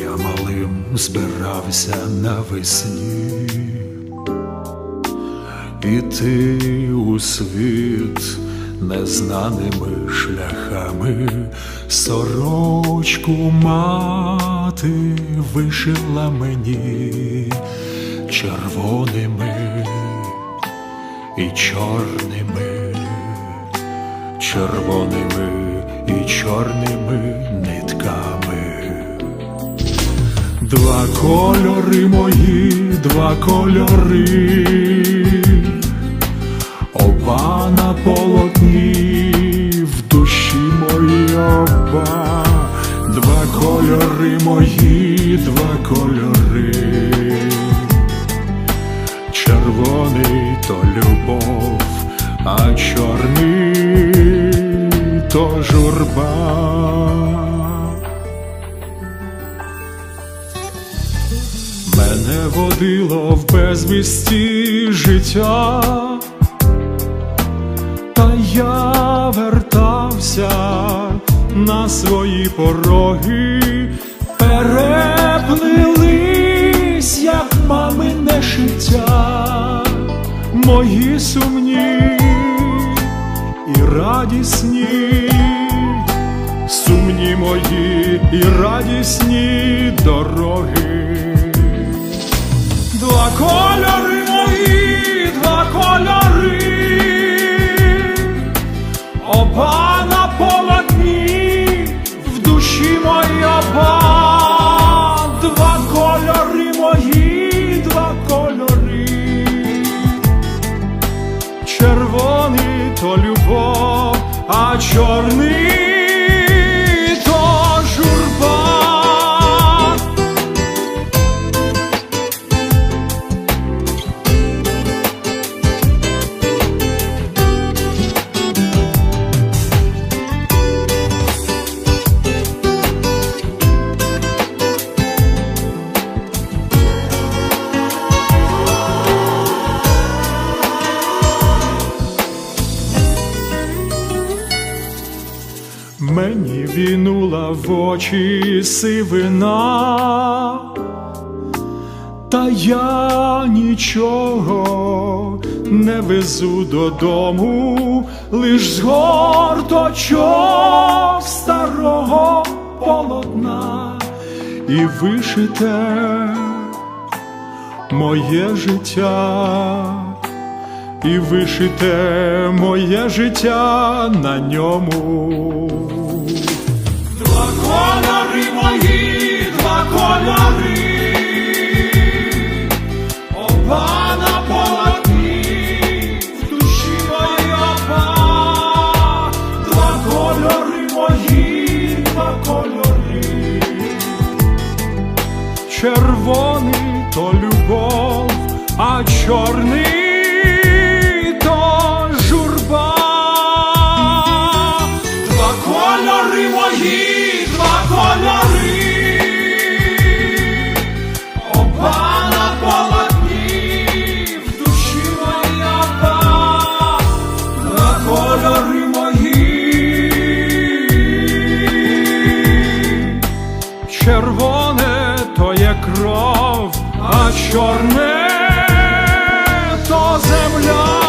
я малим збирався навесні, іти у світ незнаними шляхами, сорочку мати вишила мені червоними і чорними, червоними і чорними нитками. Два кольори мої, два кольори, оба на полотні, в душі мої оба, два кольори мої, два кольори. Червоний то любов, а чорний то журба. Мене водило в безвісті життя, та я вертався на свої пороги, переплились, як мамине шиття, мої сумні і радісні, сумні мої і радісні дороги. Кольори мої, два кольори, оба на полотні, в душі мої оба, два кольори мої, два кольори, червоний то любов, а чорний Мені вінула в очі сивина, та я нічого не везу додому, лиш з горточок старого полотна і вишите моє життя і вишите моє життя на ньому. Кольори мої, два кольори, оба на полотні, в душі мої два кольори червоний то любов, а чорний то журба. Два кольори мої, кольори, опала полотнів, душі моя па, на червоне то є кров, а чорне то земля.